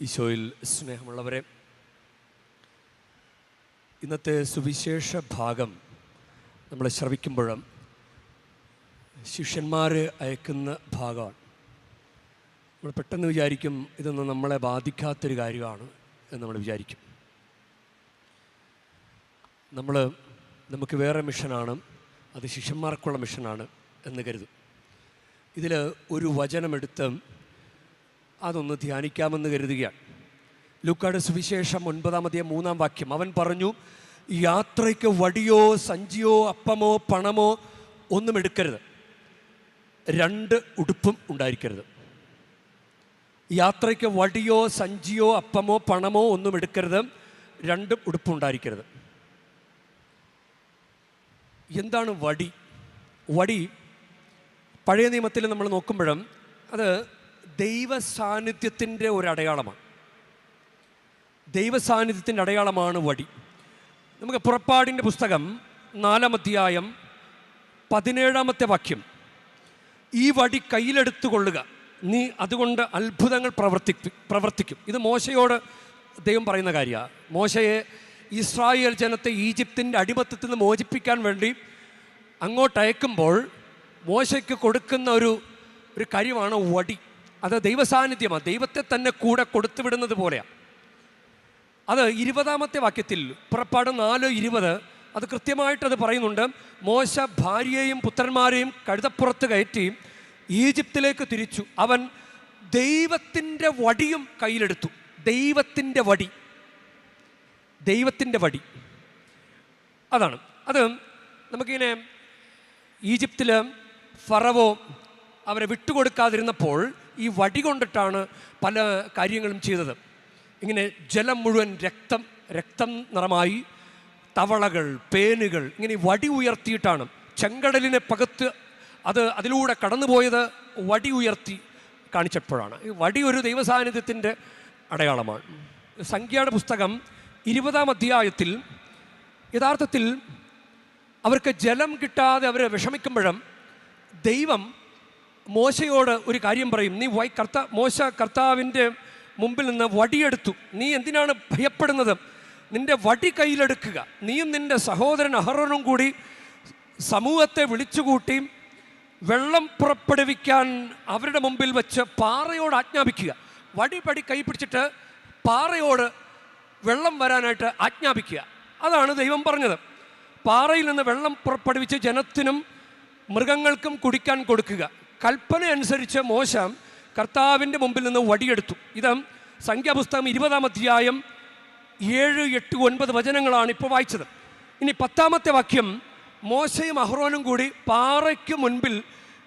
ഈശോയിൽ സ്നേഹമുള്ളവരെ ഇന്നത്തെ സുവിശേഷ ഭാഗം നമ്മൾ ശ്രവിക്കുമ്പോഴും ശിഷ്യന്മാർ അയക്കുന്ന ഭാഗമാണ്. നമ്മൾ പെട്ടെന്ന് വിചാരിക്കും ഇതൊന്നും നമ്മളെ ബാധിക്കാത്തൊരു കാര്യമാണ് എന്ന് നമ്മൾ വിചാരിക്കും. നമ്മൾ നമുക്ക് വേറെ മിഷനാണ് അത് ശിഷ്യന്മാർക്കുള്ള മിഷനാണ് എന്ന് കരുതും. ഇതിൽ ഒരു വചനമെടുത്ത് അതൊന്ന് ധ്യാനിക്കാമെന്ന് കരുതുകയാണ്. ലുക്കാട് സുവിശേഷം ഒൻപതാമതേ മൂന്നാം വാക്യം. അവൻ പറഞ്ഞു യാത്രയ്ക്ക് വടിയോ സഞ്ചിയോ അപ്പമോ പണമോ ഒന്നും എടുക്കരുത്. രണ്ട് ഉടുപ്പും ഉണ്ടായിരിക്കരുത്. യാത്രയ്ക്ക് വടിയോ സഞ്ചിയോ അപ്പമോ പണമോ ഒന്നും എടുക്കരുത്. രണ്ട് ഉടുപ്പും ഉണ്ടായിരിക്കരുത്. എന്താണ് വടി? വടി പഴയ നിയമത്തിൽ നമ്മൾ നോക്കുമ്പോഴും അത് ദൈവ സാന്നിധ്യത്തിന്റെ ഒരു അടയാളമാണ് ദൈവ സാന്നിധ്യത്തിന്റെ അടയാളമാണ് വടി. നമുക്ക് പുറപ്പാടിന്റെ പുസ്തകം നാലാം അധ്യായം പതിനേഴാമത്തെ വാക്യം. ഈ വടി കയ്യിലെടുത്തു കൊള്ളുക നീ അതുകൊണ്ട് അത്ഭുതങ്ങൾ പ്രവർത്തി പ്രവർത്തിക്കും. ഇത് മോശയോട് ദൈവം പറയുന്ന കാര്യമാണ് മോശയെ ഇസ്രായേൽ ജനത്തെ ഈജിപ്തിന്റെ അടിമത്തത്തിൽ നിന്ന് മോചിപ്പിക്കാൻ വേണ്ടി അങ്ങോട്ട് അയക്കുമ്പോൾ മോശയ്ക്ക് കൊടുക്കുന്ന ഒരു ഒരു കാര്യമാണ് വടി. അത് ദൈവസാന്നിധ്യമാണ് ദൈവത്തെ തന്നെ കൂടെ കൊടുത്തു വിടുന്നത് പോലെയാണ് അത് ഇരുപതാമത്തെ വാക്യത്തിൽ പുറപ്പാട് നാല് ഇരുപത് അത് കൃത്യമായിട്ടത് പറയുന്നുണ്ട്. മോശ ഭാര്യയെയും പുത്രന്മാരെയും കഴുതപ്പുറത്ത് കയറ്റി ഈജിപ്തിലേക്ക് തിരിച്ചു. അവൻ ദൈവത്തിന്റെ വടിയും കയ്യിലെടുത്തു. ദൈവത്തിന്റെ വടി. ദൈവത്തിന്റെ വടി. അതാണ്. അത് നമുക്കിങ്ങനെ ഈജിപ്തിൽ ഫറവോ അവരെ വിട്ടുകൊടുക്കാതിരുന്നപ്പോൾ ഈ വടി കൊണ്ടിട്ടാണ് പല കാര്യങ്ങളും ചെയ്തത്. ഇങ്ങനെ ജലം മുഴുവൻ രക്തം രക്തം നിറമായി തവളകൾ പേനുകൾ ഇങ്ങനെ വടി ഉയർത്തിയിട്ടാണ്. ചെങ്കടലിനെ പകത്ത് അത് അതിലൂടെ കടന്നുപോയത് വടി ഉയർത്തി കാണിച്ചപ്പോഴാണ്. ഈ വടി ഒരു ദൈവസാന്നിധ്യത്തിന്റെ അടയാളമാണ്. സംഖ്യയുടെ പുസ്തകം ഇരുപതാം അധ്യായത്തിൽ യഥാർത്ഥത്തിൽ അവർക്ക് ജലം കിട്ടാതെ അവരെ വിഷമിക്കുമ്പോഴും ദൈവം മോശയോട് ഒരു കാര്യം പറയും. നീ വൈ കർത്ത മോശ കർത്താവിന്റെ മുമ്പിൽ നിന്ന് വടിയെടുത്തു. നീ എന്തിനാണ് ഭയപ്പെടുന്നത്? നിന്റെ വടി കയ്യിലെടുക്കുക. നീയും നിന്റെ സഹോദരൻ അഹറനും കൂടി സമൂഹത്തെ വിളിച്ചുകൂട്ടി വെള്ളം പുറപ്പെടുവിക്കാൻ അവരുടെ മുമ്പിൽ വെച്ച് പാറയോട് ആജ്ഞാപിക്കുക. വടി പടി കൈ പിടിച്ചിട്ട് പാറയോട് വെള്ളം വരാനായിട്ട് ആജ്ഞാപിക്കുക. അതാണ് ദൈവം പറഞ്ഞത്. പാറയിൽ നിന്ന് വെള്ളം പുറപ്പെടുവിച്ച് ജനത്തിനും മൃഗങ്ങൾക്കും കുടിക്കാൻ കൊടുക്കുക. കൽപ്പന അനുസരിച്ച് മോശം കർത്താവിന്റെ മുമ്പിൽ നിന്ന് വടിയെടുത്തു. ഇത് സംഖ്യാപുസ്തകം ഇരുപതാം അധ്യായം ഏഴ് എട്ട് ഒൻപത് വചനങ്ങളാണ് ഇപ്പോൾ വായിച്ചത്. ഇനി പത്താമത്തെ വാക്യം മോശയും അഹ്റോനും കൂടി പാറയ്ക്ക് മുൻപിൽ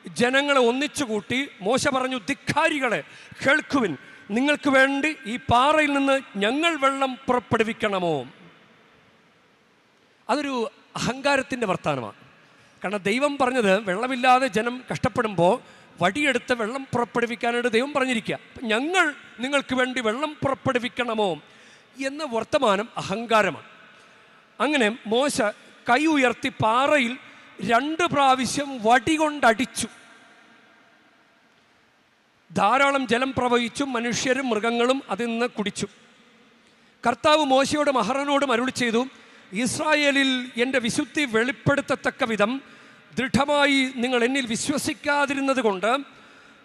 ജനങ്ങളെ ഒന്നിച്ചു കൂട്ടി മോശ പറഞ്ഞു ധിക്കാരികളെ കേൾക്കുവിൻ. നിങ്ങൾക്ക് വേണ്ടി ഈ പാറയിൽ നിന്ന് ഞങ്ങൾ വെള്ളം പുറപ്പെടുവിക്കണമോ? അതൊരു അഹങ്കാരത്തിന്റെ വർത്തമാനമാണ്. കാരണം ദൈവം പറഞ്ഞത് വെള്ളമില്ലാതെ ജനം കഷ്ടപ്പെടുമ്പോൾ വടിയെടുത്ത് വെള്ളം പുറപ്പെടുവിക്കാനായിട്ട് ദൈവം പറഞ്ഞിരിക്കുക. ഞങ്ങൾ നിങ്ങൾക്ക് വേണ്ടി വെള്ളം പുറപ്പെടുവിക്കണമോ എന്ന വർത്തമാനം അഹങ്കാരമാണ്. അങ്ങനെ മോശ കൈ ഉയർത്തി പാറയിൽ രണ്ട് പ്രാവശ്യം വടി കൊണ്ടടിച്ചു. ധാരാളം ജലം പ്രവഹിച്ചു മനുഷ്യരും മൃഗങ്ങളും അതിൽ നിന്ന് കുടിച്ചു. കർത്താവ് മോശയോടും അഹറനോടും അരുളി ചെയ്തു ഇസ്രായേലിൽ എന്റെ വിശുദ്ധി വെളിപ്പെടുത്തത്തക്ക വിധം ദൃഢമായി നിങ്ങൾ എന്നിൽ വിശ്വസിക്കാതിരുന്നത് കൊണ്ട്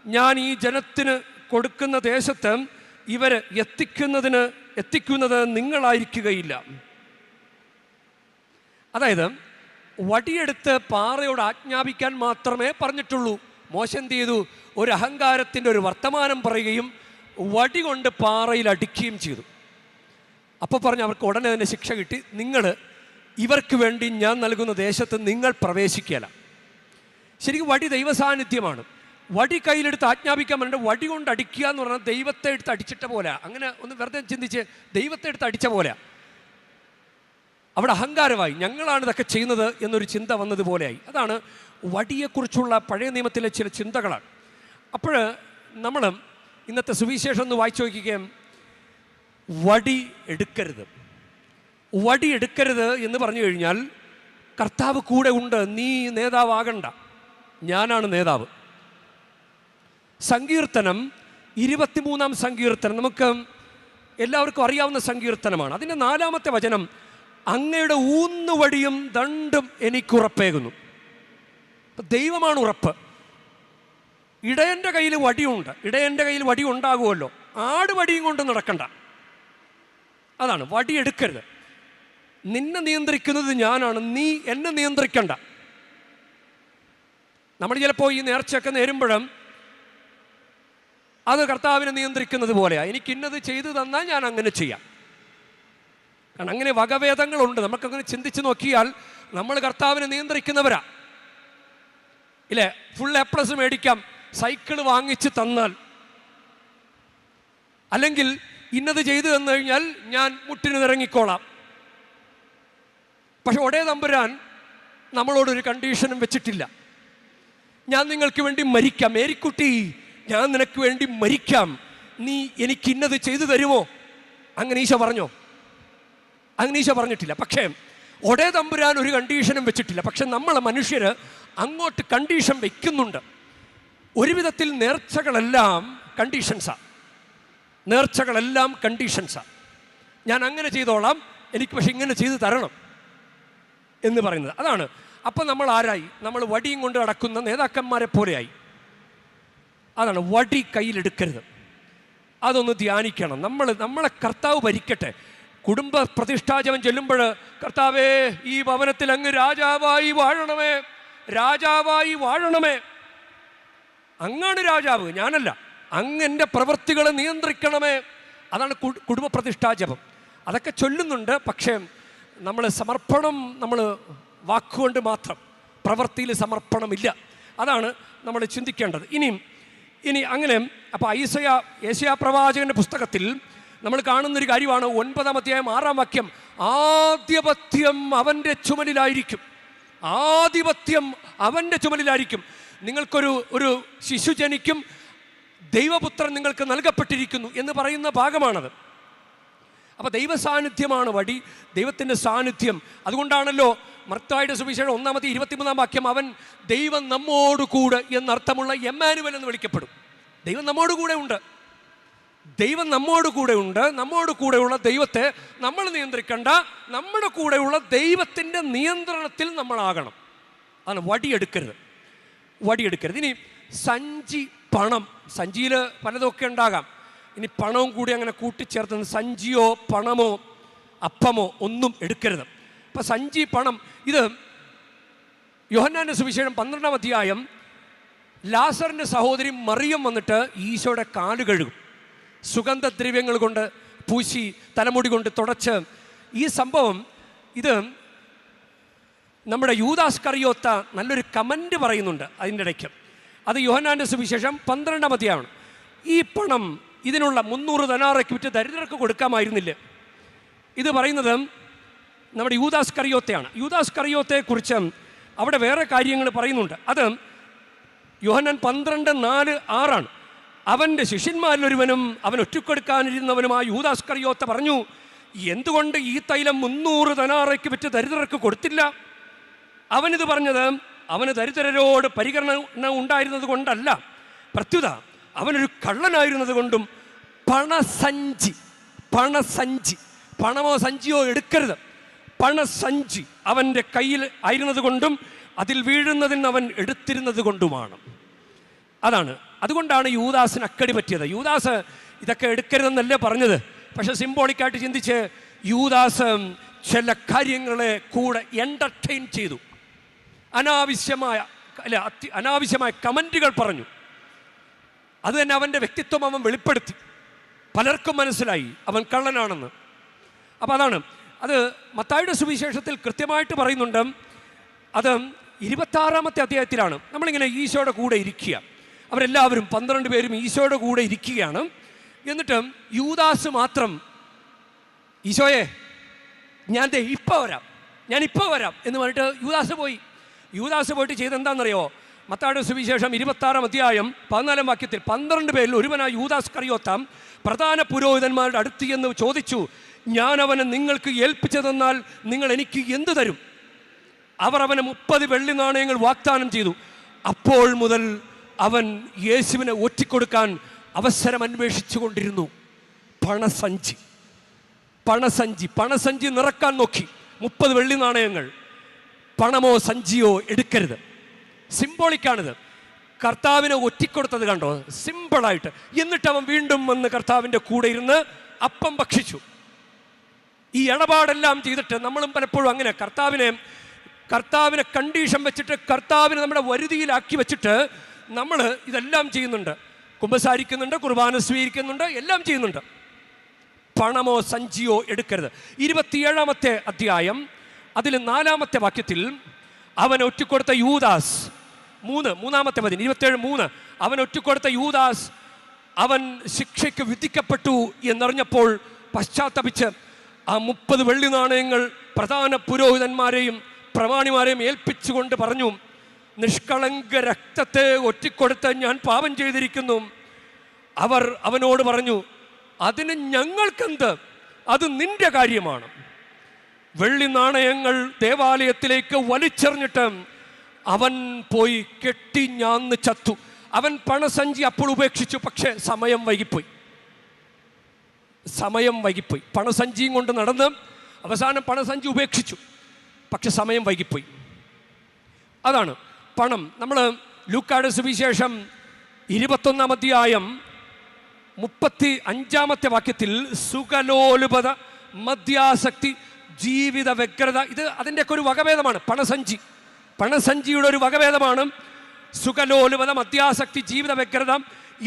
ഞാൻ ഈ ജനത്തിന് കൊടുക്കുന്ന ദേശത്ത് ഇവർ എത്തിക്കുന്നതിന് എത്തിക്കുന്നത് നിങ്ങളായിരിക്കുകയില്ല. അതായത് വടിയെടുത്ത് പാറയോട് ആജ്ഞാപിക്കാൻ മാത്രമേ പറഞ്ഞിട്ടുള്ളൂ. മോശം ചെയ്തു? ഒരു അഹങ്കാരത്തിന്റെ ഒരു വർത്തമാനം പറയുകയും വടി കൊണ്ട് പാറയിൽ അടിക്കുകയും ചെയ്തു. അപ്പോൾ പറഞ്ഞ് അവർക്ക് ഉടനെ തന്നെ ശിക്ഷ കിട്ടി. നിങ്ങൾ ഇവർക്ക് വേണ്ടി ഞാൻ നൽകുന്ന ദേശത്ത് നിങ്ങൾ പ്രവേശിക്കല. ശരിക്കും വടി ദൈവസാന്നിധ്യമാണ്. വടി കയ്യിലെടുത്ത് ആജ്ഞാപിക്കാൻ പറഞ്ഞിട്ട് വടി കൊണ്ട് അടിക്കുക എന്ന് പറഞ്ഞാൽ ദൈവത്തെ എടുത്ത് അടിച്ചിട്ട പോലെ അങ്ങനെ ഒന്ന് വെറുതെ ചിന്തിച്ച് ദൈവത്തെ എടുത്ത് അടിച്ച പോലെ അവിടെ അഹങ്കാരമായി. ഞങ്ങളാണ് ഇതൊക്കെ ചെയ്യുന്നത് എന്നൊരു ചിന്ത വന്നതുപോലെയായി. അതാണ് വടിയെക്കുറിച്ചുള്ള പഴയ നിയമത്തിലെ ചില ചിന്തകളാണ്. അപ്പോൾ നമ്മൾ ഇന്നത്തെ സുവിശേഷം ഒന്ന് വായിച്ചു നോക്കുകയും വടി എടുക്കരുത്. വടി എടുക്കരുത് എന്ന് പറഞ്ഞു കഴിഞ്ഞാൽ കർത്താവ് കൂടെ ഉണ്ട് നീ നേതാവാകണ്ട. ഞാനാണ് നേതാവ്. സങ്കീർത്തനം ഇരുപത്തിമൂന്നാം സങ്കീർത്തനം. നമുക്ക് എല്ലാവർക്കും അറിയാവുന്ന സങ്കീർത്തനമാണ്. അതിന്റെ നാലാമത്തെ വചനം അങ്ങയുടെ ഊന്നുവടിയും ദണ്ടും എനിക്കുറപ്പേകുന്നു. ദൈവമാണ് ഉറപ്പ്. ഇടയന്റെ കയ്യിൽ വടിയുണ്ട്. ഇടയന്റെ കയ്യിൽ വടി ഉണ്ടാകുമല്ലോ. ആടുവടിയും കൊണ്ട് നടക്കണ്ട. അതാണ് വടിയെടുക്കരുത്. നിന്നെ നിയന്ത്രിക്കുന്നത് ഞാനാണ് നീ എന്നെ നിയന്ത്രിക്കണ്ട. നമ്മൾ ചിലപ്പോൾ ഈ നേർച്ചയൊക്കെ നേരുമ്പോഴും അത് കർത്താവിനെ നിയന്ത്രിക്കുന്നത് പോലെയാണ് എനിക്കിന്നത് ചെയ്തു തന്നാൽ ഞാൻ അങ്ങനെ ചെയ്യാം. കാരണം അങ്ങനെ വകഭേദങ്ങളുണ്ട്. നമുക്കങ്ങനെ ചിന്തിച്ച് നോക്കിയാൽ നമ്മൾ കർത്താവിനെ നിയന്ത്രിക്കുന്നവരാ. ഇല്ലേ? ഫുൾ എ പ്ലസ് മേടിക്കാം. സൈക്കിൾ വാങ്ങിച്ച് തന്നാൽ. അല്ലെങ്കിൽ ഇന്നത് ചെയ്തു തന്നു കഴിഞ്ഞാൽ ഞാൻ മുട്ടിന് നിറങ്ങിക്കോളാം. പക്ഷെ ഒടേ തമ്പുരാൻ നമ്മളോടൊരു കണ്ടീഷനും വെച്ചിട്ടില്ല. ഞാൻ നിങ്ങൾക്ക് വേണ്ടി മരിക്കാം. ഏരിക്കുട്ടി ഞാൻ നിനക്ക് വേണ്ടി മരിക്കാം. നീ എനിക്ക് ഇന്നത് ചെയ്തു തരുമോ? അങ്ങനെ ഈശ പറഞ്ഞോ? അങ്ങനെ ഈശ പറഞ്ഞിട്ടില്ല. പക്ഷേ ഒടേ തമ്പുരാൻ ഒരു കണ്ടീഷനും വെച്ചിട്ടില്ല. പക്ഷെ നമ്മളെ മനുഷ്യർ അങ്ങോട്ട് കണ്ടീഷൻ വയ്ക്കുന്നുണ്ട് ഒരുവിധത്തിൽ നേർച്ചകളെല്ലാം കണ്ടീഷൻസാണ് നേർച്ചകളെല്ലാം കണ്ടീഷൻസാണ് ഞാൻ അങ്ങനെ ചെയ്തോളാം എനിക്ക് പക്ഷെ ഇങ്ങനെ ചെയ്തു തരണം എന്ന് പറയുന്നത്. അതാണ്. അപ്പം നമ്മൾ ആരായി? നമ്മൾ വടിയും കൊണ്ട് നടക്കുന്ന നേതാക്കന്മാരെ പോലെയായി. അതാണ് വടി കയ്യിലെടുക്കരുത്. അതൊന്ന് ധ്യാനിക്കണം. നമ്മൾ നമ്മളെ കർത്താവ് ഭരിക്കട്ടെ. കുടുംബ പ്രതിഷ്ഠാജവൻ ചെല്ലുമ്പോൾ കർത്താവേ ഈ ഭവനത്തിൽ അങ്ങ് രാജാവായി വാഴണമേ. രാജാവായി വാഴണമേ. അങ്ങാണ് രാജാവ്. ഞാനല്ല. അങ്ങ് എന്റെ പ്രവൃത്തികളെ നിയന്ത്രിക്കണമേ. അതാണ് കുടുംബ പ്രതിഷ്ഠാജപം അതൊക്കെ ചൊല്ലുന്നുണ്ട് പക്ഷേ നമ്മൾ സമർപ്പണം നമ്മൾ വാക്കുകൊണ്ട് മാത്രം പ്രവൃത്തിയിൽ സമർപ്പണമില്ല. അതാണ് നമ്മൾ ചിന്തിക്കേണ്ടത്. ഇനിയും ഇനി അങ്ങനെ അപ്പോൾ ഐസയ ഏഷ്യ പ്രവാചകന്റെ പുസ്തകത്തിൽ നമ്മൾ കാണുന്നൊരു കാര്യമാണ്. ഒൻപതാം അധ്യായം ആറാം വാക്യം ആധിപത്യം അവന്റെ ചുമലിലായിരിക്കും. ആധിപത്യം അവന്റെ ചുമലിലായിരിക്കും. നിങ്ങൾക്കൊരു ഒരു ശിശു ജനിക്കും ദൈവപുത്രൻ നിങ്ങൾക്ക് നൽകപ്പെട്ടിരിക്കുന്നു എന്ന് പറയുന്ന ഭാഗമാണത്. അപ്പോൾ ദൈവ സാന്നിധ്യമാണ് വടി ദൈവത്തിന്റെ സാന്നിധ്യം. അതുകൊണ്ടാണല്ലോ മർത്തായുടെ സുവിശേഷം ഒന്നാമത്തെ ഇരുപത്തിമൂന്നാം വാക്യം അവൻ ദൈവം നമ്മോട് കൂടെ എന്നർത്ഥമുള്ള എമ്മാനുവൽ എന്ന് വിളിക്കപ്പെടും. ദൈവം നമ്മോട് കൂടെ ഉണ്ട്. ദൈവം നമ്മോട് കൂടെ ഉണ്ട്. നമ്മോട് കൂടെയുള്ള ദൈവത്തെ നമ്മൾ നിയന്ത്രിക്കേണ്ട. നമ്മുടെ കൂടെയുള്ള ദൈവത്തിന്റെ നിയന്ത്രണത്തിൽ നമ്മളാകണം അതാണ് വടിയെടുക്കരുത്. വടിയെടുക്കരുത്. ഇനി സഞ്ചി പണം സഞ്ചിയിൽ പലതൊക്കെ ഉണ്ടാകാം. ഇനി പണവും കൂടി അങ്ങനെ കൂട്ടിച്ചേർത്ത് സഞ്ചിയോ പണമോ അപ്പമോ ഒന്നും എടുക്കരുത്. അപ്പം സഞ്ചി പണം ഇത് യോഹന്നാന്റെ സുവിശേഷം പന്ത്രണ്ടാം അധ്യായം ലാസറിന്റെ സഹോദരി മറിയം വന്നിട്ട് ഈശോയുടെ കാൽ കഴുകും. സുഗന്ധദ്രവ്യങ്ങൾ കൊണ്ട് പൂശി തലമുടി കൊണ്ട് തുടച്ച്. ഈ സംഭവം ഇത് നമ്മുടെ യൂദാസ് കറിയോത്ത നല്ലൊരു കമന്റ് പറയുന്നുണ്ട് അതിന്റെ ഇടയ്ക്ക്. അത് യോഹനാന്റെ സുവിശേഷം പന്ത്രണ്ടാം അധ്യായമാണ്. ഈ പണം ഇതിനുള്ള മുന്നൂറ് ധനാറയ്ക്ക് വിറ്റ് ദരിദ്രർക്ക് കൊടുക്കാമായിരുന്നില്ല. ഇത് പറയുന്നത് നമ്മുടെ യൂദാസ് കറിയോത്തയാണ്. യൂദാസ് കറിയോത്തയെക്കുറിച്ച് അവിടെ വേറെ കാര്യങ്ങൾ പറയുന്നുണ്ട്. അത് യോഹന്നാൻ പന്ത്രണ്ട് നാല് ആറാണ്. അവന്റെ ശിഷ്യന്മാരിലൊരുവനും അവൻ ഒറ്റക്കൊടുക്കാനിരുന്നവനുമായ യൂദാസ് കറിയോത്ത പറഞ്ഞു എന്തുകൊണ്ട് ഈ തൈലം മുന്നൂറ് ധനാറയ്ക്ക് വിറ്റ് ദരിദ്രർക്ക് കൊടുത്തില്ല? അവനിത് പറഞ്ഞത് അവന് ദരിദ്രരോട് പരിഗണന ഉണ്ടായിരുന്നത് കൊണ്ടല്ല. പ്രത്യുത അവനൊരു കള്ളനായിരുന്നത് കൊണ്ടും പണസഞ്ചി പണസഞ്ചി പണമോ സഞ്ചിയോ എടുക്കരുത്. പണസഞ്ചി അവന്റെ കയ്യിൽ ആയിരുന്നത് കൊണ്ടും അതിൽ വീഴുന്നതിന് അവൻ എടുത്തിരുന്നത് കൊണ്ടുമാണ്. അതാണ്. അതുകൊണ്ടാണ് യൂദാസിന് അക്കടി പറ്റിയത്. യൂദാസ് ഇതൊക്കെ എടുക്കരുതെന്നല്ലേ പറഞ്ഞത്? പക്ഷെ സിംബോളിക്കായിട്ട് ചിന്തിച്ച് യൂദാസ് ചില കാര്യങ്ങളെ കൂടെ എന്റർടൈൻ ചെയ്തു. അനാവശ്യമായ അല്ല അത്യ അനാവശ്യമായ കമന്റുകൾ പറഞ്ഞു. അത് തന്നെ അവന്റെ വ്യക്തിത്വം അവൻ വെളിപ്പെടുത്തി. പലർക്കും മനസ്സിലായി അവൻ കള്ളനാണെന്ന്. അപ്പോൾ അതാണ്. അത് മത്തായുടെ സുവിശേഷത്തിൽ കൃത്യമായിട്ട് പറയുന്നുണ്ട്. അത് ഇരുപത്താറാമത്തെ അധ്യായത്തിലാണ്. നമ്മളിങ്ങനെ ഈശോയുടെ കൂടെ ഇരിക്കുക. അവരെല്ലാവരും പന്ത്രണ്ട് പേരും ഈശോയുടെ കൂടെ ഇരിക്കുകയാണ്. എന്നിട്ട് യൂദാസ് മാത്രം ഈശോയെ ഞാൻ ദേ ഇപ്പോൾ വരാം ഞാൻ ഇപ്പോൾ വരാം എന്ന് പറഞ്ഞിട്ട് യൂദാസ് പോയി. യൂദാസ് പോയിട്ട് ചെയ്തെന്താണെന്നറിയോ മത്താട് സുവിശേഷം ഇരുപത്താറാം അധ്യായം പതിനാലാം വാക്യത്തിൽ പന്ത്രണ്ട് പേരിൽ ഒരുവനായ യൂദാസ് കറിയോത്താം പ്രധാന പുരോഹിതന്മാരുടെ അടുത്ത് എന്ന് ചോദിച്ചു ഞാൻ അവനെ നിങ്ങൾക്ക് ഏൽപ്പിച്ചു തന്നാൽ നിങ്ങൾ എനിക്ക് എന്തു തരും? അവർ അവന് മുപ്പത് വെള്ളി നാണയങ്ങൾ വാഗ്ദാനം ചെയ്തു. അപ്പോൾ മുതൽ അവൻ യേശുവിനെ ഒറ്റിക്കൊടുക്കാൻ അവസരം അന്വേഷിച്ചു കൊണ്ടിരുന്നു. പണസഞ്ചി പണസഞ്ചി പണസഞ്ചി നിറക്കാൻ നോക്കി. മുപ്പത് വെള്ളി നാണയങ്ങൾ. പണമോ സഞ്ചിയോ എടുക്കരുത്. സിംബോളിക്കാണിത് കർത്താവിനെ ഒറ്റിക്കൊടുത്തത് കണ്ടോ? സിമ്പിളായിട്ട് എന്നിട്ട് അവൻ വീണ്ടും വന്ന് കർത്താവിന്റെ കൂടെ ഇരുന്ന് അപ്പം ഭക്ഷിച്ചു. ഈ ഇടപാടെല്ലാം ചെയ്തിട്ട് നമ്മളും പലപ്പോഴും അങ്ങനെ കർത്താവിനെ കർത്താവിനെ കണ്ടീഷൻ വെച്ചിട്ട് കർത്താവിനെ നമ്മുടെ വരുതിയിലാക്കി വെച്ചിട്ട് നമ്മൾ ഇതെല്ലാം ചെയ്യുന്നുണ്ട്. കുമ്പസാരിക്കുന്നുണ്ട് കുർബാന സ്വീകരിക്കുന്നുണ്ട് എല്ലാം ചെയ്യുന്നുണ്ട്. പണമോ സഞ്ചിയോ എടുക്കരുത്. ഇരുപത്തിയേഴാമത്തെ അധ്യായം അതിൽ നാലാമത്തെ വാക്യത്തിൽ അവൻ ഒറ്റിക്കൊടുത്ത യൂദാസ് മൂന്ന് മൂന്നാമത്തെ പതിന് ഇരുപത്തേഴ് മൂന്ന്. അവൻ ഒറ്റിക്കൊടുത്ത യൂദാസ് അവൻ ശിക്ഷയ്ക്ക് വിധിക്കപ്പെട്ടു എന്നറിഞ്ഞപ്പോൾ പശ്ചാത്തപിച്ച് ആ മുപ്പത് വെള്ളി നാണയങ്ങൾ പ്രധാന പുരോഹിതന്മാരെയും പ്രമാണിമാരെയും ഏൽപ്പിച്ചുകൊണ്ട് പറഞ്ഞു നിഷ്കളങ്ക രക്തത്തെ ഒറ്റിക്കൊടുത്ത് ഞാൻ പാപം ചെയ്തിരിക്കുന്നു. അവർ അവനോട് പറഞ്ഞു അതിന് ഞങ്ങൾക്കെന്ത്? അത് നിന്റെ കാര്യമാണ്. വെള്ളി നാണയങ്ങൾ ദേവാലയത്തിലേക്ക് വലിച്ചെറിഞ്ഞിട്ട് അവൻ പോയി കെട്ടി ഞാന്ന് ചത്തു. അവൻ പണസഞ്ചി അപ്പോൾ ഉപേക്ഷിച്ചു പക്ഷേ സമയം വൈകിപ്പോയി. സമയം വൈകിപ്പോയി. പണസഞ്ചിയും കൊണ്ട് നടന്ന് അവസാനം പണസഞ്ചി ഉപേക്ഷിച്ചു പക്ഷെ സമയം വൈകിപ്പോയി. അതാണ് പണം. നമ്മൾ ലൂക്കാട് സുവിശേഷം ഇരുപത്തൊന്നാം അധ്യായം മുപ്പത്തി അഞ്ചാമത്തെ വാക്യത്തിൽ സുഖലോലുപത മദ്യാസക്തി ജീവിത വ്യഗ്രത. ഇത് അതിന്റെയൊക്കെ ഒരു വകഭേദമാണ്. പണസഞ്ചി. പണസഞ്ചിയുടെ ഒരു വകഭേദമാണ്. സുഖലോലുപത അത്യാസക്തി ജീവിത വ്യഗ്രത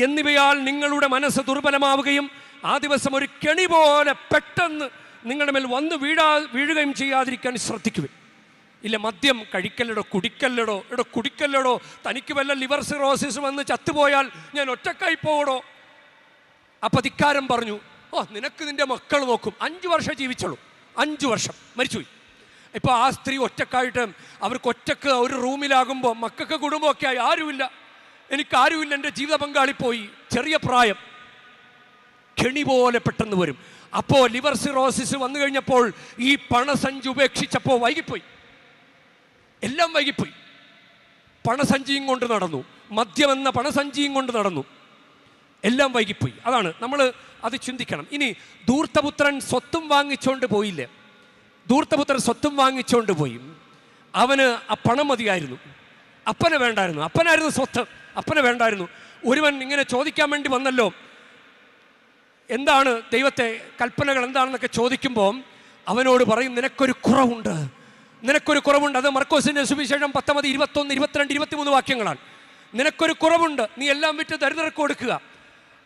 എന്നിവയാൽ നിങ്ങളുടെ മനസ്സ് ദുർബലമാവുകയും ആ ദിവസം ഒരു കെണി പോലെ പെട്ടെന്ന് നിങ്ങളുടെ മേൽ വന്ന് വീഴാ വീഴുകയും ചെയ്യാതിരിക്കാൻ ശ്രദ്ധിക്കുവേ ഇല്ല മദ്യം കഴിക്കല്ലടോ കുടിക്കല്ലടോ എടോ കുടിക്കല്ലടോ തനിക്ക് വല്ല ലിവർ സിറോസിസ് വന്ന് ചത്തുപോയാൽ ഞാൻ ഒറ്റക്കായി പോകടോ അപ്പൊ ധിക്കാരം പറഞ്ഞു ഓ നിനക്ക് നിന്റെ മക്കൾ നോക്കും. അഞ്ച് വർഷം ജീവിച്ചുള്ളൂ അഞ്ചു വർഷം. മരിച്ചുപോയി. ഇപ്പോൾ ആ സ്ത്രീ ഒറ്റക്കായിട്ട് അവർക്ക് ഒറ്റയ്ക്ക് ഒരു റൂമിലാകുമ്പോൾ മക്കൾക്ക് കുടുംബമൊക്കെ ആയി. ആരുമില്ല. എനിക്ക് ആരുമില്ല എന്റെ ജീവിത പങ്കാളി പോയി. ചെറിയ പ്രായം. കെണി പോലെ പെട്ടെന്ന് വരും. അപ്പോൾ ലിവർ സിറോസിസ് വന്നു കഴിഞ്ഞപ്പോൾ ഈ പണസഞ്ചി ഉപേക്ഷിച്ചപ്പോൾ വൈകിപ്പോയി. എല്ലാം വൈകിപ്പോയി. പണസഞ്ചിയും കൊണ്ട് നടന്നു. മദ്യമെന്ന പണസഞ്ചിയും കൊണ്ട് നടന്നു. എല്ലാം വൈകിപ്പോയി. അതാണ് നമ്മൾ അത് ചിന്തിക്കണം. ഇനി ധൂർത്തപുത്രൻ സ്വത്തും വാങ്ങിച്ചുകൊണ്ട് പോയില്ലേ? ധൂർത്തപുത്രൻ സ്വത്തും വാങ്ങിച്ചുകൊണ്ട് പോയി. അവന് ആ പണം മതിയായിരുന്നു. അപ്പനെ വേണ്ടായിരുന്നു. അപ്പനായിരുന്നു സ്വത്ത്. അപ്പനെ വേണ്ടായിരുന്നു. ഒരുവൻ ഇങ്ങനെ ചോദിക്കാൻ വേണ്ടി വന്നല്ലോ. എന്താണ് ദൈവത്തെ കൽപ്പനകൾ എന്താണെന്നൊക്കെ ചോദിക്കുമ്പോൾ അവനോട് പറയും നിനക്കൊരു കുറവുണ്ട്. നിനക്കൊരു കുറവുണ്ട്. അത് മർക്കോസിന്റെ സുവിശേഷം പത്തൊമ്പത് ഇരുപത്തൊന്ന് ഇരുപത്തിരണ്ട് ഇരുപത്തിമൂന്ന് വാക്യങ്ങളാണ്. നിനക്കൊരു കുറവുണ്ട്. നീ എല്ലാം വിറ്റ് ദരിദ്രർക്ക് കൊടുക്കുക.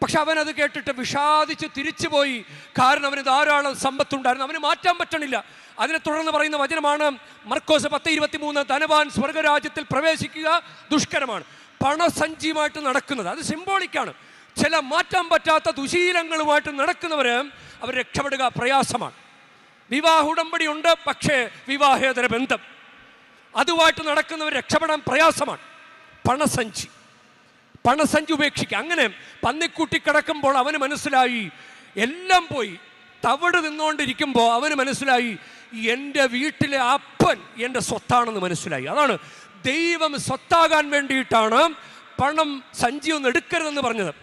പക്ഷെ അവൻ അത് കേട്ടിട്ട് വിഷാദിച്ച് തിരിച്ചുപോയി. കാരണം അവന് ധാരാളം സമ്പത്തുണ്ടായിരുന്നു അവന് മാറ്റാൻ പറ്റണില്ല. അതിനെ തുടർന്ന് പറയുന്ന വചനമാണ് മർക്കോസ് പത്ത് ഇരുപത്തി മൂന്ന് ധനവാൻ സ്വർഗരാജ്യത്തിൽ പ്രവേശിക്കുക ദുഷ്കരമാണ്. പണസഞ്ചിയുമായിട്ട് നടക്കുന്നത് അത് സിംബോളിക്കാണ് ചില മാറ്റാൻ പറ്റാത്ത ദുശീലങ്ങളുമായിട്ട് നടക്കുന്നവർ അവർ രക്ഷപ്പെടുക പ്രയാസമാണ്. വിവാഹ ഉടമ്പടി ഉണ്ട് പക്ഷേ വിവാഹേതര ബന്ധം. അതുമായിട്ട് നടക്കുന്നവർ രക്ഷപ്പെടാൻ പ്രയാസമാണ്. പണസഞ്ചി. പണസഞ്ചി ഉപേക്ഷിക്കുക. അങ്ങനെ പന്നിക്കൂട്ടി കിടക്കുമ്പോൾ അവന് മനസ്സിലായി എല്ലാം പോയി. തവിട് നിന്നുകൊണ്ടിരിക്കുമ്പോൾ അവന് മനസ്സിലായി എന്റെ വീട്ടിലെ അപ്പൻ എന്റെ സ്വത്താണെന്ന് മനസ്സിലായി. അതാണ് ദൈവം സ്വത്താകാൻ വേണ്ടിയിട്ടാണ് പണം സഞ്ചി ഒന്നും എടുക്കരുതെന്ന് പറഞ്ഞത്.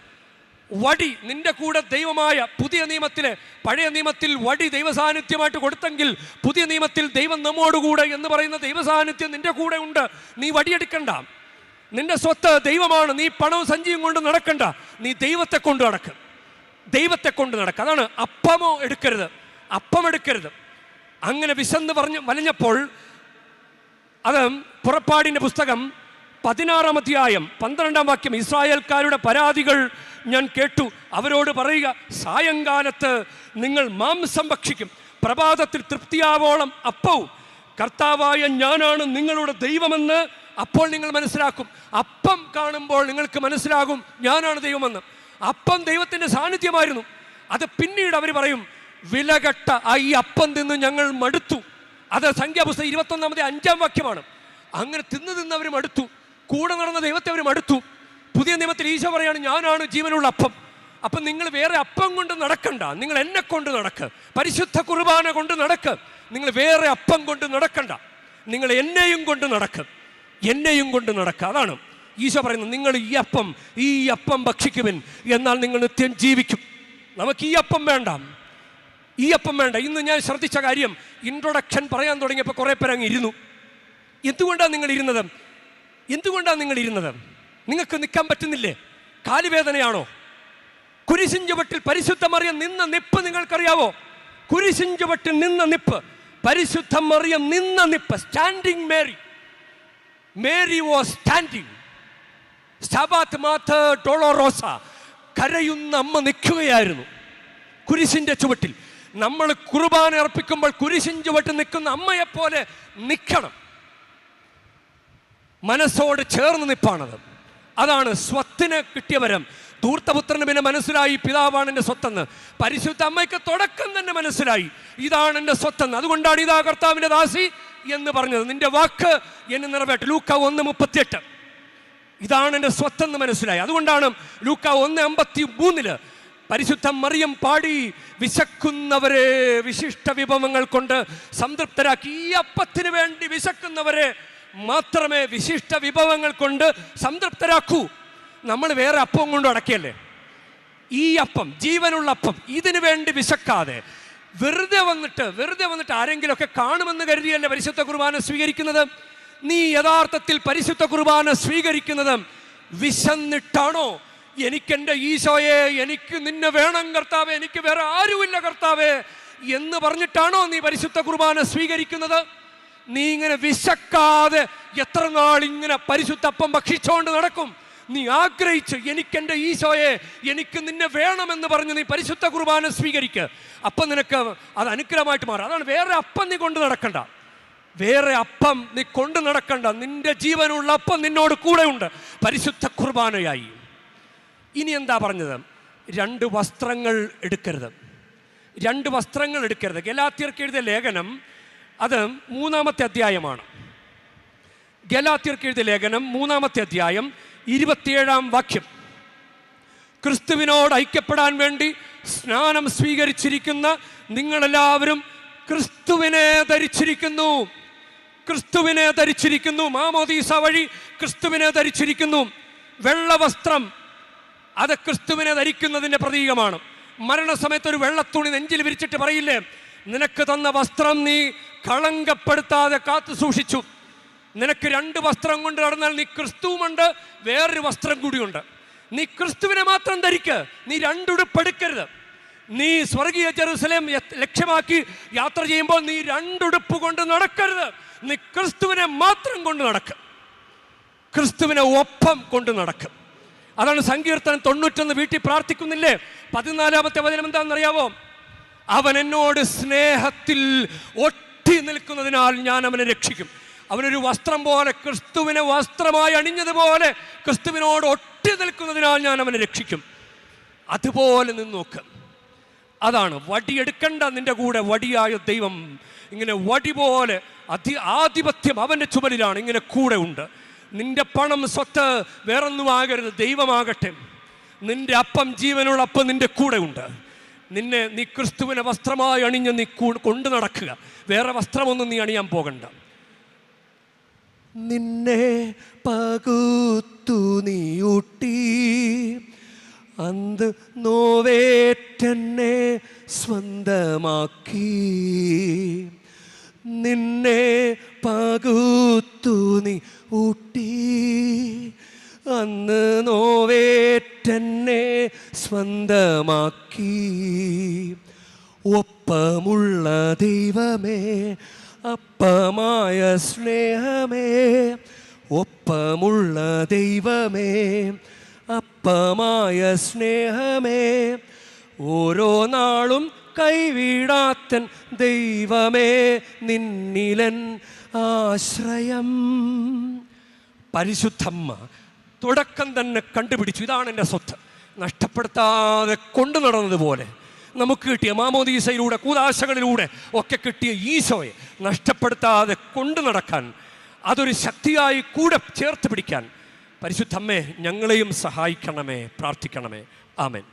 വടി നിന്റെ കൂടെ ദൈവമായ പുതിയ നിയമത്തിലെ പഴയ നിയമത്തിൽ വടി ദൈവസാന്നിധ്യമായിട്ട് കൊടുത്തെങ്കിൽ പുതിയ നിയമത്തിൽ ദൈവം നമ്മോടുകൂടെ എന്ന് പറയുന്ന ദൈവസാന്നിധ്യം നിന്റെ കൂടെ ഉണ്ട്. നീ വടിയെടുക്കണ്ട നിന്റെ സ്വത്ത് ദൈവമാണ്. നീ പണവും സഞ്ചിയും കൊണ്ട് നടക്കണ്ട. നീ ദൈവത്തെ കൊണ്ട് നടക്ക്. ദൈവത്തെ കൊണ്ട് നടക്കുക അതാണ് അപ്പമോ എടുക്കരുത്. അപ്പം എടുക്കരുത്. അങ്ങനെ വിശന്ന് പറഞ്ഞ് വലഞ്ഞപ്പോൾ അത് പുറപ്പാടിന്റെ പുസ്തകം പതിനാറാം അധ്യായം പന്ത്രണ്ടാം വാക്യം ഇസ്രായേൽക്കാരുടെ പരാതികൾ ഞാൻ കേട്ടു. അവരോട് പറയുക സായങ്കാലത്ത് നിങ്ങൾ മാംസം ഭക്ഷിക്കും. പ്രഭാതത്തിൽ തൃപ്തിയാവോളം അപ്പവും. കർത്താവായ ഞാനാണ് നിങ്ങളുടെ ദൈവമെന്ന് അപ്പോൾ നിങ്ങൾ മനസ്സിലാക്കും. അപ്പം കാണുമ്പോൾ നിങ്ങൾക്ക് മനസ്സിലാകും ഞാനാണ് ദൈവമെന്ന്. അപ്പം ദൈവത്തിന്റെ സാന്നിധ്യമായിരുന്നു. അത് പിന്നീട് അവർ പറയും വിലകെട്ട ആ ഈ അപ്പം തിന്ന് ഞങ്ങൾ മടുത്തു. അത് സംഖ്യാപുസ്തകം ഇരുപത്തൊന്നാമത്തെ അഞ്ചാം വാക്യമാണ്. അങ്ങനെ തിന്ന് തിന്ന് അവർ മടുത്തു. കൂടെ നടന്ന ദൈവത്തെ അവർ മടുത്തു. പുതിയ നിയമത്തിൽ ഈശോ പറയാണ് ഞാനാണ് ജീവനുള്ള അപ്പം. അപ്പം നിങ്ങൾ വേറെ അപ്പം കൊണ്ട് നടക്കണ്ട. നിങ്ങൾ എന്നെ കൊണ്ട് നടക്ക്. പരിശുദ്ധ കുർബാന കൊണ്ട് നടക്ക്. നിങ്ങൾ വേറെ അപ്പം കൊണ്ട് നടക്കണ്ട. നിങ്ങൾ എന്നെയും കൊണ്ട് നടക്ക്. എന്നെയും കൊണ്ട് നടക്കുക. അതാണ്. ഈശോ പറയുന്നത് നിങ്ങൾ ഈ അപ്പം ഈ അപ്പം ഭക്ഷിക്കുവിൻ എന്നാൽ നിങ്ങൾ നിത്യം ജീവിക്കും. നമുക്ക് ഈ അപ്പം വേണ്ട. ഈ അപ്പം വേണ്ട. ഇന്ന് ഞാൻ ശ്രദ്ധിച്ച കാര്യം ഇൻട്രൊഡക്ഷൻ പറയാൻ തുടങ്ങിയപ്പോൾ കുറേ പേര് അങ്ങ് ഇരുന്നു. എന്തുകൊണ്ടാണ് നിങ്ങൾ ഇരുന്നത് എന്തുകൊണ്ടാണ് നിങ്ങൾ ഇരുന്നത് നിങ്ങൾക്ക് നിൽക്കാൻ പറ്റുന്നില്ലേ? കാലുവേദനയാണോ? കുരിശിഞ്ചുവട്ടിൽ പരിശുദ്ധമറിയ പരിശുദ്ധ മറിയം നിന്ന നിപ്പ് നിങ്ങൾക്കറിയാവോ? കുരിശിഞ്ചുവട്ടിൽ നിന്ന നിപ്പ്. പരിശുദ്ധ മറിയം നിന്ന നിപ്പ്. Standing Mary Mary was standing സ്റ്റാബാത്ത് മാത്ത് ഡോളോറോസ കരയുന്ന അമ്മ നിൽക്കുകയായിരുന്നു. കുരിശിന്റെ ചുവട്ടിൽ. നമ്മൾ കുർബാന അർപ്പിക്കുമ്പോൾ കുരിശിൻ ചുവട്ടിൽ നിൽക്കുന്ന അമ്മയെപ്പോലെ നിൽക്കണം. മനസ്സോട് ചേർന്ന് നിൽപ്പാണത് അതാണ് സ്വത്തിന് കിട്ടിയ വരം. ധൂർത്തപുത്രന് പിന്നെ മനസ്സിലായി പിതാവാണ് എന്റെ സ്വത്തെന്ന്. പരിശുദ്ധ അമ്മയ്ക്ക് തുടക്കം തന്നെ മനസ്സിലായി. ഇതാണ് എന്റെ സ്വത്തെന്ന്. അതുകൊണ്ടാണ് ഇതാ കർത്താവിന്റെ ദാസി എന്ന് പറഞ്ഞത്. നിന്റെ വാക്ക് എന്നെ നിറവേറ്റ. ലൂക്ക ഒന്ന് മുപ്പത്തിയെട്ട്. ഇതാണ് എന്റെ സ്വത്തെന്ന് മനസ്സിലായി. അതുകൊണ്ടാണ് ലൂക്ക ഒന്ന് അമ്പത്തി മൂന്നിൽ പരിശുദ്ധ മറിയം പാടി വിശക്കുന്നവരെ വിശിഷ്ട വിഭവങ്ങൾ കൊണ്ട് സംതൃപ്തരാക്കി. ഈ അപ്പത്തിന് വേണ്ടി വിശക്കുന്നവരെ മാത്രമേ വിശിഷ്ട വിഭവങ്ങൾ കൊണ്ട് സംതൃപ്തരാക്കൂ. നമ്മൾ വേറെ അപ്പം കൊണ്ട് അടക്കിയല്ലേ? ഈ അപ്പം ജീവനുള്ള അപ്പം ഇതിനു വേണ്ടി വിശക്കാതെ വെറുതെ വന്നിട്ട് വെറുതെ വന്നിട്ട് ആരെങ്കിലുമൊക്കെ കാണുമെന്ന് കരുതിയല്ല പരിശുദ്ധ കുർബാന സ്വീകരിക്കുന്നത്? നീ യഥാർത്ഥത്തിൽ പരിശുദ്ധ കുർബാന സ്വീകരിക്കുന്നത് വിശന്നിട്ടാണോ? എനിക്കെന്റെ ഈശോയെ എനിക്ക് നിന്നെ വേണം കർത്താവേ എനിക്ക് വേറെ ആരുമില്ല കർത്താവേ എന്ന് പറഞ്ഞിട്ടാണോ നീ പരിശുദ്ധ കുർബാന സ്വീകരിക്കുന്നത്? നീ ഇങ്ങനെ വിശക്കാതെ എത്ര നാൾ ഇങ്ങനെ പരിശുദ്ധ അപ്പം ഭക്ഷിച്ചുകൊണ്ട് നടക്കും? നീ ആഗ്രഹിച്ച് എനിക്കെന്റെ ഈശോയെ എനിക്ക് നിന്നെ വേണമെന്ന് പറഞ്ഞ് നീ പരിശുദ്ധ കുർബാന സ്വീകരിക്കുക അപ്പം നിനക്ക് അത് അനുഗ്രഹമായിട്ട് മാറും. അതാണ് വേറെ അപ്പം നീ കൊണ്ട് നടക്കണ്ട. വേറെ അപ്പം നീ കൊണ്ട് നടക്കണ്ട. നിന്റെ ജീവനുള്ള അപ്പം നിന്നോട് കൂടെയുണ്ട് പരിശുദ്ധ കുർബാനയായി. ഇനി എന്താ പറഞ്ഞത്? രണ്ട് വസ്ത്രങ്ങൾ എടുക്കരുത്. രണ്ട് വസ്ത്രങ്ങൾ എടുക്കരുത്. ഗലാത്യർക്ക് എഴുതിയ ലേഖനം അത് മൂന്നാമത്തെ അധ്യായമാണ്. ഗലാത്യർക്ക് എഴുതിയ ലേഖനം മൂന്നാമത്തെ അധ്യായം ഇരുപത്തിയേഴാം വാക്യം. ക്രിസ്തുവിനോട് ഐക്യപ്പെടാൻ വേണ്ടി സ്നാനം സ്വീകരിച്ചിരിക്കുന്ന നിങ്ങളെല്ലാവരും ക്രിസ്തുവിനെ ധരിച്ചിരിക്കുന്നു. ക്രിസ്തുവിനെ ധരിച്ചിരിക്കുന്നു. മാമോദീസ വഴി ക്രിസ്തുവിനെ ധരിച്ചിരിക്കുന്നു. വെള്ളവസ്ത്രം അത് ക്രിസ്തുവിനെ ധരിക്കുന്നതിന്റെ പ്രതീകമാണ്. മരണസമയത്ത് ഒരു വെള്ളത്തുണി നെഞ്ചിൽ വിരിച്ചിട്ട് പറയില്ലേ? നിനക്ക് തന്ന വസ്ത്രം നീ കളങ്കപ്പെടുത്താതെ കാത്തു സൂക്ഷിച്ചു. നിനക്ക് രണ്ട് വസ്ത്രം കൊണ്ട് നടന്നാൽ നീ ക്രിസ്തുവുമുണ്ട് വേറൊരു വസ്ത്രം കൂടിയുണ്ട്. നീ ക്രിസ്തുവിനെ മാത്രം ധരിക്ക് നീ രണ്ടുടുപ്പെടുക്കരുത് നീ സ്വർഗീയ ജെറുസലേം ലക്ഷ്യമാക്കി യാത്ര ചെയ്യുമ്പോൾ നീ രണ്ടുടുപ്പ് കൊണ്ട് നടക്കരുത്. നീ ക്രിസ്തുവിനെ മാത്രം കൊണ്ട് നടക്കുക ക്രിസ്തുവിനെ ഒപ്പം കൊണ്ട് നടക്കും. അതാണ് സങ്കീർത്തനം തൊണ്ണൂറ്റൊന്ന്. വീട്ടിൽ പ്രാർത്ഥിക്കുന്നില്ലേ? പതിനാലാമത്തെ വചനം എന്താണെന്നറിയാവോ? അവൻ എന്നോട് സ്നേഹത്തിൽ ഒട്ടി നിൽക്കുന്നതിനാൽ ഞാൻ അവനെ രക്ഷിക്കും. അവനൊരു വസ്ത്രം പോലെ ക്രിസ്തുവിനെ വസ്ത്രമായി അണിഞ്ഞതുപോലെ ക്രിസ്തുവിനോട് ഒട്ടി നിൽക്കുന്നതിനാൽ ഞാൻ അവനെ രക്ഷിക്കും. അതുപോലെ നിന്ന് നോക്ക്. അതാണ് വടിയെടുക്കണ്ട നിന്റെ കൂടെ വടിയായ ദൈവം. ഇങ്ങനെ വടി പോലെ അധി ആധിപത്യം അവന്റെ ചുമലിലാണ് ഇങ്ങനെ കൂടെ ഉണ്ട്. നിന്റെ പണം സ്വത്ത് വേറൊന്നും ആകരുത് ദൈവമാകട്ടെ. നിന്റെ അപ്പം ജീവനുള്ള അപ്പം നിന്റെ കൂടെ ഉണ്ട്. നിന്നെ നീ ക്രിസ്തുവിനെ വസ്ത്രമായി അണിഞ്ഞ് നീ കൊണ്ടു നടക്കുക. വേറെ വസ്ത്രമൊന്നും നീ അണിയാൻ പോകണ്ട. നിന്നെ പകുത്തു നീയൂട്ടി. അന്ത് നോവേറ്റെന്നെ സ്വന്തമാക്കി. നിന്നെ പകുത്തു നീ ഊട്ടി അന്ന് നോവേറ്റെന്നെ സ്വന്തമാക്കി. ഒപ്പമുള്ള ദൈവമേ അപ്പമായ സ്നേഹമേ ഒപ്പമുള്ള ദൈവമേ അപ്പമായ സ്നേഹമേ ഓരോ നാളും കൈവിടാത്തൻ ദൈവമേ നിന്നിലൻ ആശ്രയം. പരിശുദ്ധമ്മ തുടക്കം തന്നെ കണ്ടുപിടിച്ചു. ഇതാണ് എന്റെ സ്വത്ത്. നഷ്ടപ്പെടുത്താതെ കൊണ്ടു നടന്നതുപോലെ. നമുക്ക് കിട്ടിയ മാമോദീസയിലൂടെ കൂതാശകളിലൂടെ ഒക്കെ കിട്ടിയ ഈശോയെ നഷ്ടപ്പെടുത്താതെ കൊണ്ടു നടക്കാൻ അതൊരു ശക്തിയായി കൂടെ ചേർത്ത് പിടിക്കാൻ പരിശുദ്ധമ്മേ ഞങ്ങളെയും സഹായിക്കണമേ പ്രാർത്ഥിക്കണമേ. ആമേൻ.